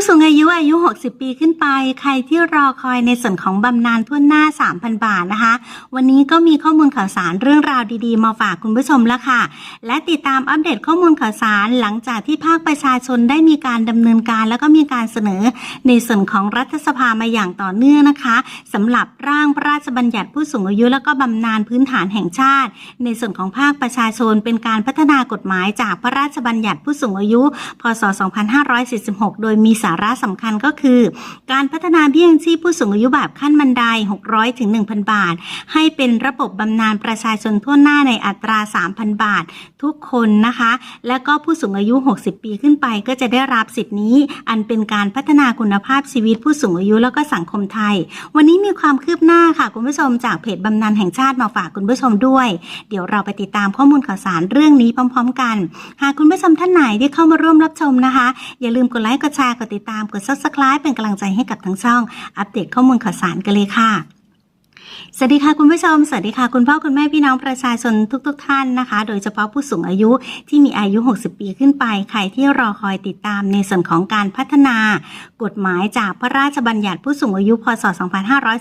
ผู้สูงอายุอายุ 60 ปีขึ้นไป ใครที่รอคอยในส่วนของบำนาญทั่วหน้า 3,000 บาทนะคะ วันนี้ก็มีข้อมูลข่าวสารเรื่องราวดีๆ มาฝากคุณผู้ชมแล้วค่ะ และติดตามอัปเดตข้อมูลข่าวสารหลังจากที่ภาคประชาชนได้มีการดำเนินการ แล้วก็มีการเสนอในส่วนของรัฐสภามาอย่างต่อเนื่องนะคะสำหรับร่างพระราชบัญญัติผู้สูงอายุ แล้วก็บำนาญพื้นฐานแห่งชาติ ในส่วนของภาคประชาชนเป็นการพัฒนากฎหมายจากพระราชบัญญัติผู้สูงอายุ พศ 2546 โดยมีสาระสำคัญก็คือ การพัฒนาเบี้ยยังชีพผู้สูงอายุแบบขั้นบันได 600ถึง1,000 บาท ให้เป็นระบบบำนาญประชาชนทั่วหน้าในอัตรา 3,000 บาท ทุกคนนะคะ และก็ผู้สูงอายุ 60 ปีขึ้นไป ก็จะได้รับสิทธินี้ อันเป็นการพัฒนาคุณภาพชีวิตผู้สูงอายุแล้วก็สังคมไทย วันนี้มีความคืบหน้าค่ะ คุณผู้ชมจากเพจบำนาญแห่งชาติมาฝากคุณผู้ชมด้วย เดี๋ยวเราไปติดตามข้อมูลข่าวสารเรื่องนี้พร้อม ๆ กัน หากคุณผู้ชมท่านไหนที่เข้ามาร่วมรับชมนะคะ อย่าลืมกดไลค์กดแชร์กดติดตามกด subscribe เป็นกำลังใจให้กับทั้งช่อง อัปเดตข้อมูลข่าวสารกันเลยค่ะ สวัสดีค่ะคุณผู้ชม สวัสดีค่ะคุณพ่อคุณแม่พี่น้องประชาชนทุกๆทท่านนะคะ โดยเฉพาะผู้สูงอายุที่มีอายุ 60 ปีขึ้นไป ใครที่รอคอยติดตามในส่วนของการพัฒนากฎหมายจากพระราชบัญญัติผู้สูงอายุ พศ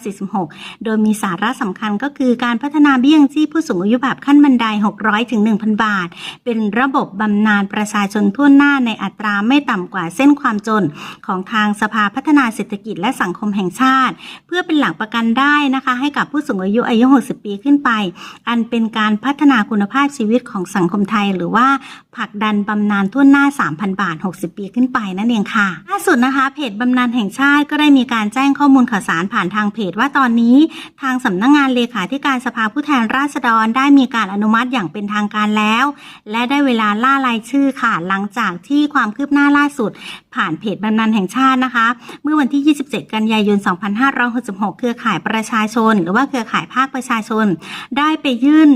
2546 โดยมีสาระสำคัญก็คือการพัฒนาเบี้ยยังชีพผู้สูงอายุแบบขั้นบันได 600 ถึง 1,000 บาท เป็นระบบบำนาญประชาชนทั่วหน้าในอัตราไม่ต่ำกว่าเส้นความจน ของทางสภาพัฒนาเศรษฐกิจและสังคมแห่งชาติ เพื่อเป็นหลักประกันได้นะคะให้กับผู้สูงอายุอายุ 60 ปีขึ้นไป อันเป็นการพัฒนาคุณภาพชีวิตของสังคมไทย หรือว่าผลักดันบำนาญทั่วหน้า 3,000 บาท 60 ปีขึ้นไปนั่นเองค่ะล่าสุดนะคะเพจบำนาญแห่งชาติก็ได้มีการแจ้งข้อมูลข่าวสารผ่านทางเพจว่าตอนนี้ ทางสำนักงงานเลขาธิการสภาผู้แทนราษฎรได้มีการอนุมัติอย่างเป็นทางการแล้ว และได้เวลาล่ารายชื่อค่ะหลังจากที่ความคืบหน้าล่าสุดผ่านเพจบำนาญแห่งชาตินะคะ เมื่อวันที่ 27 กันยายน 2566 เครือข่ายประชาชน หรือว่าเครือข่ายภาคประชาชน ได้ไปยื่น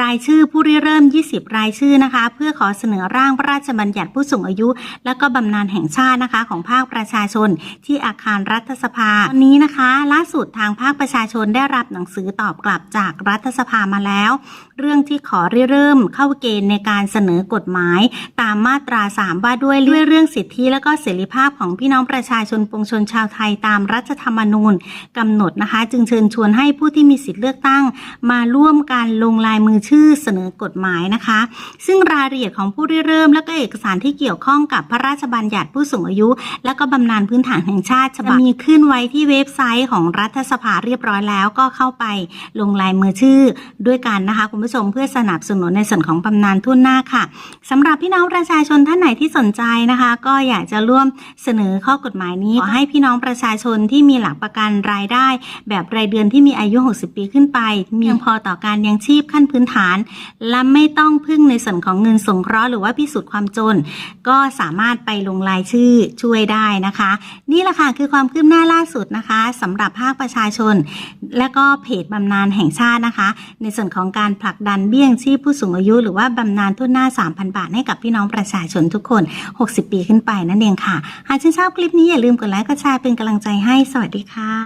รายชื่อผู้ริเริ่ม 20 รายชื่อนะคะ เพื่อขอเสนอร่างพระราชบัญญัติผู้สูงอายุ และก็บำนาญแห่งชาตินะคะของภาคประชาชน ที่อาคารรัฐสภาตอนนี้นะคะ ล่าสุดทางภาคประชาชนได้รับหนังสือตอบกลับจากรัฐสภามาแล้ว เรื่องที่ขอริเริ่มเข้าเกณฑ์ในการเสนอกฎหมาย ตามมาตรา 3 ว่าด้วยด้วยเรื่องสิทธิและก็เสรีภาพของพี่น้องประชาชนปวงชนชาวไทยตามรัฐธรรมนูญกำหนดนะคะ จึงเชิญชวนให้ผู้ที่มีสิทธิเลือกตั้ง มาร่วมการลงลายมือชื่อเสนอกฎหมายนะคะ ซึ่งรายละเอียดของผู้ริเริ่ม และก็เอกสารที่เกี่ยวข้องกับพระราชบัญญัติผู้สูงอายุ และก็บำนาญพื้นฐานแห่งชาติฉบับมีขึ้นไว้ที่เว็บไซต์ของรัฐสภาเรียบร้อยแล้วก็เข้าไปลงลายมือชื่อด้วยกันนะคะ คุณผู้ชมเพื่อสนับสนุนในส่วนของบำนาญทุนหน้าค่ะสำหรับพี่น้องประชาชนท่านไหนที่สนใจนะคะ ก็อยากจะร่วมเสนอข้อกฎหมายนี้ขอให้พี่น้องประชาชนที่มีหลักประกันรายได้ แบบรายเดือนที่มีอายุ 60 ปีขึ้นไปมีเพียงพอต่อการยังชีพขั้นพื้นฐาน และไม่ต้องพึ่งในส่วนของเงินสงเคราะห์หรือว่าพิสูจน์ความจน ก็สามารถไปลงรายชื่อช่วยได้นะคะ นี่แหละค่ะคือความคืบหน้าล่าสุดนะคะสำหรับภาคประชาชน และก็เพจบำนาญแห่งชาตินะคะ ในส่วนของการผลักดันเบี้ยงชีพผู้สูงอายุ หรือว่าบำนาญทุนหน้า 3,000 บาทให้กับพี่น้องประชาชนทุกคน 60 ปีขึ้นไปนั่นเองค่ะ หากชื่นชอบคลิปนี้อย่าลืมกดไลค์กดแชร์เป็นกำลังใจให้ สวัสดีค่ะ